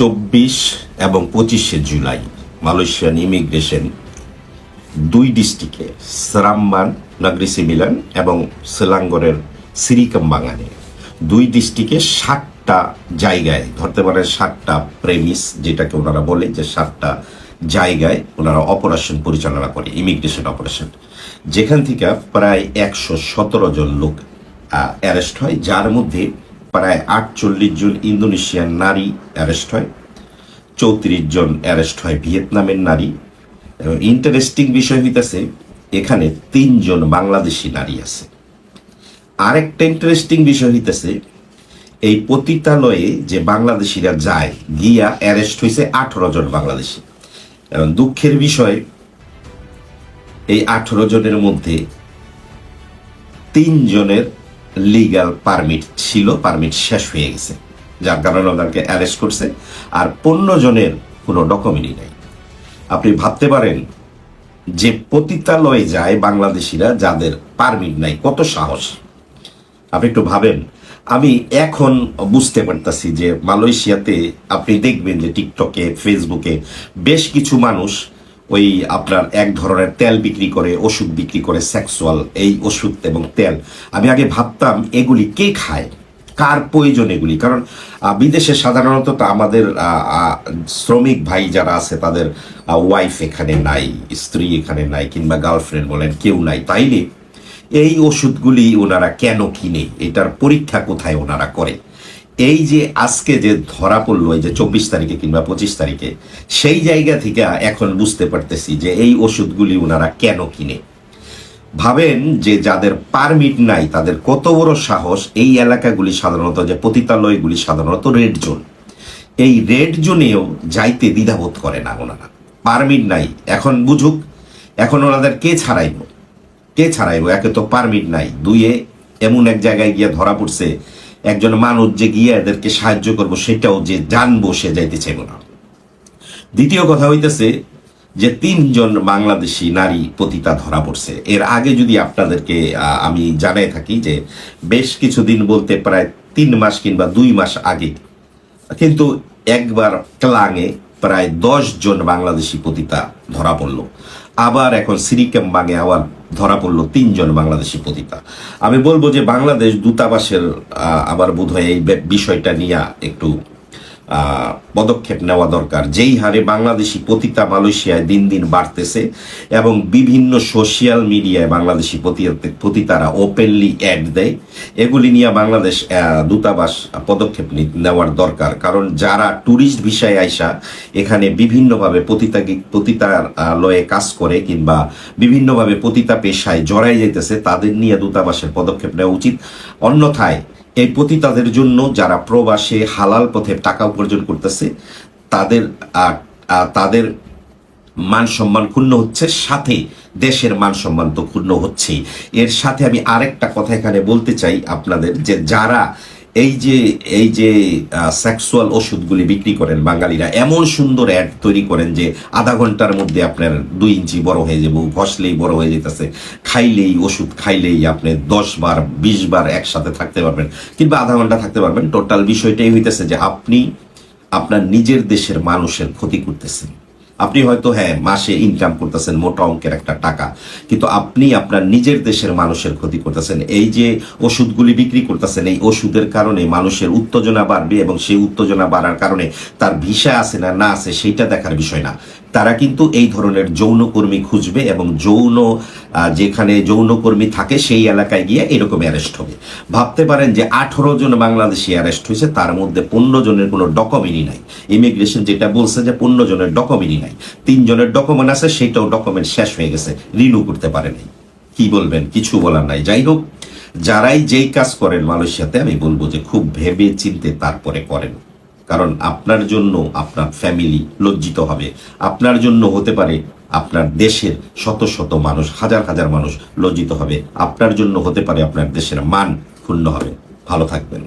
চব্বিশ এবং পঁচিশে জুলাই মালয়েশিয়ান ইমিগ্রেশন দুই ডিস্ট্রিক্টে, সেরাম্বান নাগরি সিমিলান এবং সেলাঙ্গরের সিরিকামবাঙানে। দুই ডিস্ট্রিক্টে ষাটটা জায়গায়, ধরতে পারেন ষাটটা প্রেমিস, যেটাকে ওনারা বলে যে ষাটটা জায়গায় ওনারা অপারেশন পরিচালনা করে, ইমিগ্রেশন অপারেশন। যেখান থেকে প্রায় একশো সতেরো জন লোক অ্যারেস্ট হয়, যার মধ্যে প্রায় আটচল্লিশ জন ইন্দোনেশিয়ান নারী অ্যারেস্ট হয়, চৌত্রিশ জন অ্যারেস্ট হয় ভিয়েতনামের নারী। এবং ইন্টারেস্টিং বিষয় হইতেছে, এখানে তিনজন বাংলাদেশি নারী আছে। আরেকটা ইন্টারেস্টিং বিষয় হইতেছে, এই পতিতালয়ে যে বাংলাদেশিরা যায়, গিয়া অ্যারেস্ট হয়েছে আঠারো জন বাংলাদেশি। এবং দুঃখের বিষয়, এই আঠারো জনের মধ্যে তিনজনের লিগ্যাল পারমিট ছিল পারমিট শেষ হয়ে গেছে। যার কারণে ওনাকে অ্যারেস্ট করছে, আর পনেরো জনের কোনো ডকুমেন্টই নাই। আপনি ভাবতে পারেন যে পতিতালয়ে যায় বাংলাদেশিরা যাদের পারমিট নাই, কত সাহস। আপনি একটু ভাবেন, আমি এখন বুঝতে পারতাছি যে মালয়েশিয়াতে আপনি দেখবেন যে টিকটকে ফেসবুকে বেশ কিছু মানুষ ওই আপনার এক ধরনের তেল বিক্রি করে, ওষুধ বিক্রি করে সেক্সুয়াল এই ওষুধ এবং তেল। আমি আগে ভাবতাম, এগুলি কে খায়? কার প্রয়োজন এগুলি? কারণ বিদেশে সাধারণত আমাদের শ্রমিক ভাই যারা আছে, তাদের ওয়াইফ এখানে নাই, স্ত্রী এখানে নাই, কিংবা গার্লফ্রেন্ড বলেন, কেউ নাই। তাইলে এই ওষুধগুলি ওনারা কেন কিনে? এটার পরীক্ষা কোথায় ওনারা করে? এই যে আজকে যে ধরা পড়ল, এই যে চব্বিশ তারিখে কিংবা পঁচিশ তারিখে, সেই জায়গা থেকে এখন বুঝতে পারতেছি যে এই ওষুধগুলি ওনারা কেন কিনে। ভাবেন যে যাদের পারমিট নাই, তাদের কত বড় সাহস, এই এলাকাগুলি সাধারণত যে পতিতালয়গুলি সাধারণত রেড জোন এই রেড জোনেও যাইতে দ্বিধাবোধ করে না ওনারা। পারমিট নাই, এখন বুঝুক, এখন ওনাদের কে ছাড়াইব? কে ছাড়াইব? একে তো পারমিট নাই। দুইয়ে এমন এক জায়গায় গিয়ে ধরা পড়ছে একজন মানুষ যে গিয়ে এদেরকে সাহায্য করব, সেটাও যে জানব, সে যাইতে চাইব না। দ্বিতীয় কথা হইতেছে যে তিনজন বাংলাদেশি নারী পতিতা ধরা পড়ছে। এর আগে যদি আপনাদেরকে আমি জানাই থাকি যে বেশ কিছুদিন বলতে প্রায় তিন মাস কিংবা দুই মাস আগে, কিন্তু একবার ক্লাঙে প্রায় দশ জন বাংলাদেশি পতিতা ধরা পড়ল। আবার এখন সিরিকেম বাঙে আবার ধরা পড়ল তিনজন বাংলাদেশি পতিতা। আমি বলব যে বাংলাদেশ দূতাবাসের আবার বোধহয় এই বিষয়টা নিয়ে একটু পদক্ষেপ নেওয়া দরকার। যেই হারে বাংলাদেশি পতিতা মালয়েশিয়ায় দিন দিন বাড়তেছে এবং বিভিন্ন সোশিয়াল মিডিয়ায় বাংলাদেশি পতি- পতিতারা ওপেনলি অ্যাড দেয়, এগুলি নিয়ে বাংলাদেশ দূতাবাস পদক্ষেপ নেওয়ার দরকার। কারণ যারা ট্যুরিস্ট ভিসায় আইসা এখানে বিভিন্নভাবে পতিতা পতিতার লয়ে কাজ করে কিংবা বিভিন্নভাবে পতিতা পেশায় জড়াই যাইতেছে, তাদের নিয়ে দূতাবাসের পদক্ষেপ নেওয়া উচিত। অন্যথায় এই পতিতাদের জন্য যারা প্রবাসে হালাল পথে টাকা উপার্জন করতেছে, তাদের তাদের মান সম্মান ক্ষুণ্ণ হচ্ছে, সাথে দেশের মান সম্মান তো ক্ষুণ্ণ হচ্ছেই। এর সাথে আমি আরেকটা কথা এখানে বলতে চাই আপনাদের, যে যারা এই যে এই যে সেক্সুয়াল ওষুধগুলি বিক্রি করেন বাঙালিরা, এমন সুন্দর অ্যাড তৈরি করেন যে আধা ঘণ্টার মধ্যে আপনার দুই ইঞ্চি বড় হয়ে যাব ঘষলেই বড় হয়ে যেতেছে, খাইলেই ওষুধ, খাইলেই আপনি দশ বার, বিশ বার একসাথে থাকতে পারবেন, কিংবা আধা ঘণ্টা থাকতে পারবেন। টোটাল বিষয়টাই হইতেছে যে আপনি আপনার নিজের দেশের মানুষের ক্ষতি করতেছেন। আপনি হয়তো হ্যাঁ মাসে ইনকাম করতেছেন, মোটা অঙ্কের একটা টাকা। কিন্তু আপনি আপনার নিজের দেশের মানুষের ক্ষতি করতেছেন। এই যে ওষুধগুলি বিক্রি করতেছেন, এই ওষুধের কারণে মানুষের উত্তেজনা বাড়বে এবং সেই উত্তেজনা বাড়ার কারণে তার ভিসা আছে না না আছে, সেইটা দেখার বিষয় না। তারা কিন্তু এই ধরনের যৌনকর্মী খুঁজবে এবং যৌন যেখানে যৌনকর্মী থাকে সেই এলাকায় গিয়ে এরকম অ্যারেস্ট হবে। ভাবতে পারেন যে আঠারো জন বাংলাদেশি অ্যারেস্ট হয়েছে, তার মধ্যে পনেরো জনের কোনো ডকুমেন্টই নাই। ইমিগ্রেশন যেটা বলছে যে পনেরো জনের ডকুমেন্টই নাই। তিনজনের ডকুমেন্ট আছে সেটাও ডকুমেন্ট শেষ হয়ে গেছে রিনিউ করতে পারে নাই। কি বলবেন? কিছু বলার নাই। যাই হোক, যারাই যেই কাজ করেন মালয়েশিয়াতে, আমি বলব যে খুব ভেবে চিনতে তারপরে করেন। কারণ আপনার জন্য আপনার ফ্যামিলি লজ্জিত হবে। আপনার জন্য হতে পারে আপনার দেশের শত শত মানুষ, হাজার হাজার মানুষ লজ্জিত হবে। আপনার জন্য হতে পারে আপনার দেশের মান ক্ষুণ্ণ হবে। ভালো থাকবেন।